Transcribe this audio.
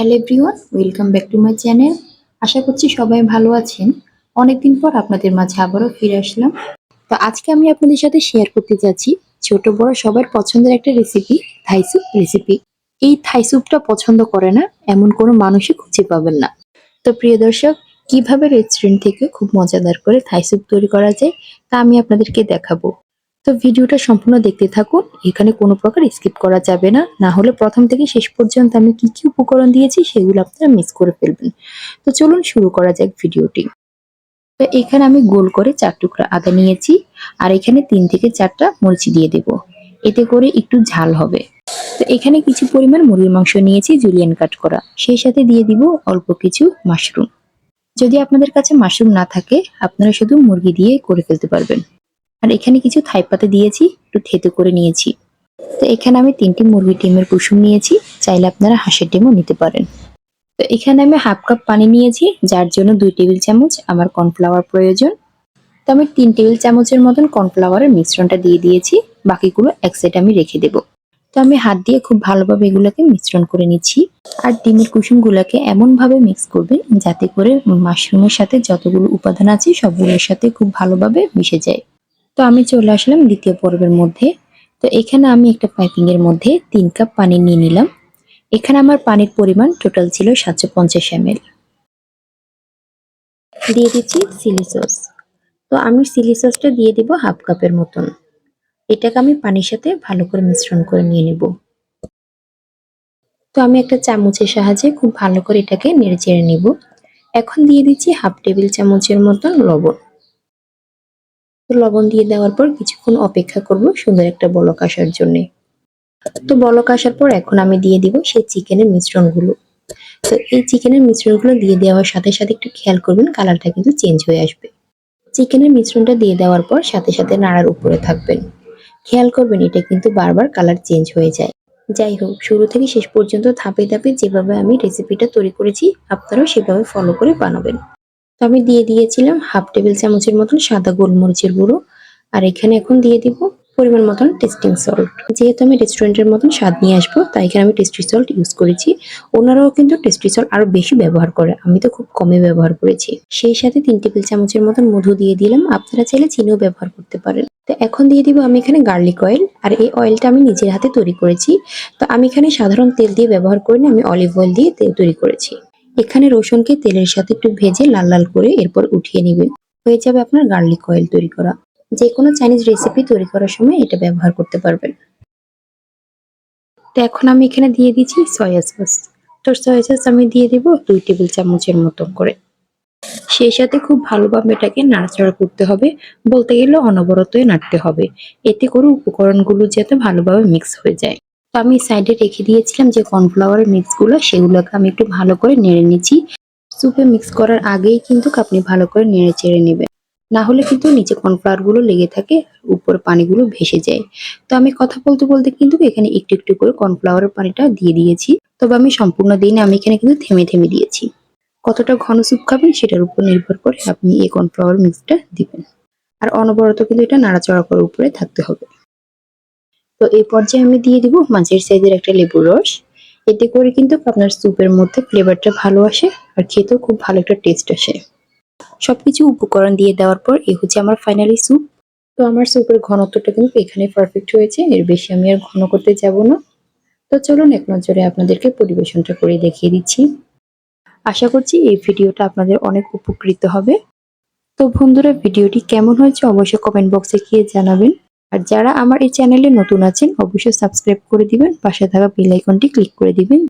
Hello everyone welcome back to my channel আশা করছি সবাই ভালো আছেন। অনেকদিন পর আপনাদের মাঝে আবারও ফিরে আসলাম। তো আজকে আমি আপনাদের সাথে শেয়ার করতে যাচ্ছি ছোট বড় সবার পছন্দের একটা রেসিপি থাই স্যুপ রেসিপি এই থাই স্যুপটা পছন্দ করে না, এমন কোনো মানুষই খুঁজে পাবেন না। তো প্রিয় দর্শক, কীভাবে রেস্টুরেন্ট থেকে খুব মজাদার করে থাই স্যুপ তৈরি করা যায় তা আমি আপনাদেরকে দেখাবো। তো ভিডিওটা সম্পূর্ণ দেখতে থাকুন। এখানে কোনো প্রকার স্কিপ করা যাবে না। না হলে প্রথম থেকে শেষ পর্যন্ত আমি কি কি উপকরণ দিয়েছি সেগুলো আপনারা মিস করে ফেলবেন। তো চলুন শুরু করা যাক ভিডিওটি। তো এখানে আমি গোল করে চার টুকরা আদা নিয়েছি আর এখানে তিন থেকে চারটা মরিচ দিয়ে দেব। এতে করে একটু ঝাল হবে। তো এখানে কিছু পরিমাণ মুরগির মাংস নিয়েছি জুলিয়ান কাট করা। সেই সাথে দিয়ে দিব অল্প কিছু মাশরুম যদি আপনাদের কাছে মাশরুম না থাকে, আপনারা শুধু মুরগি দিয়ে করে ফেলতে পারবেন। আর এখানে কিছু থাই পাতা দিয়েছি, একটু থেতো করে নিয়েছি। তো এখানে আমি তিনটি মুরগি ডিমের কুসুম নিয়েছি, চাইলে আপনারা হাঁসের ডিমও নিতে পারেন। তো এখানে আমি হাফ কাপ পানি নিয়েছি, যার জন্য দুই টেবিল চামচ আমার কর্নফ্লাওয়ার প্রয়োজন। তো আমি তিন টেবিল চামচের মতন কর্নফ্লাওয়ারের মিশ্রণটা দিয়ে দিয়েছি, বাকিগুলো এক সাইড আমি রেখে দেব। তো আমি হাত দিয়ে খুব ভালোভাবে এগুলোকে মিশ্রণ করে নিচ্ছি। আর ডিমের কুসুমগুলোকে এমনভাবে মিক্স করবেন, যাতে করে মাশরুমের সাথে যতগুলো উপাদান আছে, সবগুলোর সাথে খুব ভালোভাবে মিশে যায়। তো আমি চলে আসলাম দ্বিতীয় পর্বের মধ্যে। তো এখানে আমি একটা পাইপিং এর মধ্যে তিন কাপ পানি নিয়ে নিলাম। এখানে আমার পানির পরিমাণ টোটাল ছিল সাতশো পঞ্চাশ এম এল দিয়ে দিচ্ছি চিলি সস তো আমি চিলি সসটা দিয়ে দিব হাফ কাপের মতন। এটাকে আমি পানির সাথে ভালো করে মিশ্রণ করে নিয়ে নেব। তো আমি একটা চামচের সাহায্যে খুব ভালো করে এটাকে নেড়ে চেড়ে নিব। এখন দিয়ে দিচ্ছি হাফ টেবিল চামচের মতন লবণ। তো লবণ দিয়ে দেওয়ার পর কিছুক্ষণ অপেক্ষা করব সুন্দর একটা বলক আসার জন্য। তো বলক আসার পর এখন আমি দিয়ে দিব সেই চিকেনের মিশ্রণগুলো। তো এই চিকেনের মিশ্রণগুলো দিয়ে দেওয়ার সাথে সাথে একটু খেয়াল করবেন কালারটা কিন্তু চেঞ্জ হয়ে আসবে। চিকেনের মিশ্রণটা দিয়ে দেওয়ার পর সাথে সাথে নাড়ার উপরে থাকবেন। খেয়াল করবেন এটা কিন্তু বারবার কালার চেঞ্জ হয়ে যায়। যাই হোক, শুরু থেকে শেষ পর্যন্ত ধাপে ধাপে যেভাবে আমি রেসিপিটা তৈরি করেছি, আপনারাও সেভাবে ফলো করে বানাবেন। তো আমি দিয়ে দিয়েছিলাম হাফ টেবিল চামচের মতন সাদা গোলমরিচের গুঁড়ো। আর এখানে এখন দিয়ে দিব পরিমাণ মতন টেস্টিং সল্ট যেহেতু আমি রেস্টুরেন্টের মতন স্বাদ নিয়ে আসব, তাই এখানে আমি টেস্টি সল্ট ইউজ করেছি। ওনারাও কিন্তু টেস্টি সল্ট আরও বেশি ব্যবহার করে, আমি তো খুব কমে ব্যবহার করেছি। সেই সাথে তিন টেবিল চামচের মতন মধু দিয়ে দিলাম, আপনারা চাইলে চিনিও ব্যবহার করতে পারেন। তো এখন দিয়ে দিব আমি এখানে গার্লিক অয়েল আর এই অয়েলটা আমি নিজের হাতে তৈরি করেছি। তো আমি এখানে সাধারণ তেল দিয়ে ব্যবহার করিনি, আমি অলিভ অয়েল দিয়ে তেল তৈরি করেছি। এখানে রসুনকে তেলের সাথে একটু ভেজে লাল লাল করে এরপর উঠিয়ে নেবেন হয়ে যাবে আপনার গার্লিক অয়েল তৈরি করা। যে কোনো চাইনিজ রেসিপি তৈরি করার সময় এটা ব্যবহার করতে পারবেন। তো এখন আমি এখানে দিয়ে দিচ্ছি সয়া সস তো সয়া সস আমি দিয়ে দিব দুই টেবিল চামচের মতো করে। সেই সাথে খুব ভালোভাবে এটাকে নাড়াচাড়া করতে হবে। বলতে গেলে অনবরতই নাড়তে হবে। এতে করে উপকরণগুলো যাতে ভালোভাবে মিক্স হয়ে যায়। তো আমি সাইডে রেখে দিয়েছিলাম যে কর্নফ্লাওয়ারের মিক্সগুলো সেগুলোকে আমি একটু ভালো করে নেড়ে নিচ্ছি। স্যুপে মিক্স করার আগেই কিন্তু আপনি ভালো করে নেড়ে চেড়ে নেবেন। না হলে কিন্তু নিচে কর্নফ্লাওয়ারগুলো লেগে থাকে, উপর পানিগুলো ভেসে যায়। তো আমি কথা বলতে বলতে কিন্তু এখানে একটু একটু করে কর্নফ্লাওয়ারের পানিটা দিয়ে দিয়েছি। তবে আমি সম্পূর্ণ দিই না আমি এখানে কিন্তু থেমে থেমে দিয়েছি। কতটা ঘন স্যুপ খাবেন সেটার উপর নির্ভর করে আপনি এই কর্নফ্লাওয়ার মিক্সটা দিবেন। আর অনবরত কিন্তু এটা নাড়াচড়া করার উপরে থাকতে হবে। তো এই পর্যায়ে আমি দিয়ে দিব মাঝের সাইজের একটা লেবুর রস। এতে করে কিন্তু আপনার স্যুপের মধ্যে ফ্লেভারটা ভালো আসে আর খেতেও খুব ভালো একটা টেস্ট আসে। সবকিছু উপকরণ দিয়ে দেওয়ার পর এই হচ্ছে আমার ফাইনালি স্যুপ তো আমার স্যুপের ঘনত্বটা কিন্তু এখানে পারফেক্ট হয়েছে, এর বেশি আমি আর ঘন করতে যাব না। তো চলুন এক নজরে আপনাদেরকে পরিবেশনটা করে দেখিয়ে দিচ্ছি। আশা করছি এই ভিডিওটা আপনাদের অনেক উপকৃত হবে। তো বন্ধুরা, ভিডিওটি কেমন হয়েছে অবশ্যই কমেন্ট বক্সে গিয়ে জানাবেন। আর যারা আমার এই চ্যানেলে নতুন আছেন, অবশ্যই সাবস্ক্রাইব করে দিবেন, পাশে থাকা বেল আইকনটি ক্লিক করে দিবেন।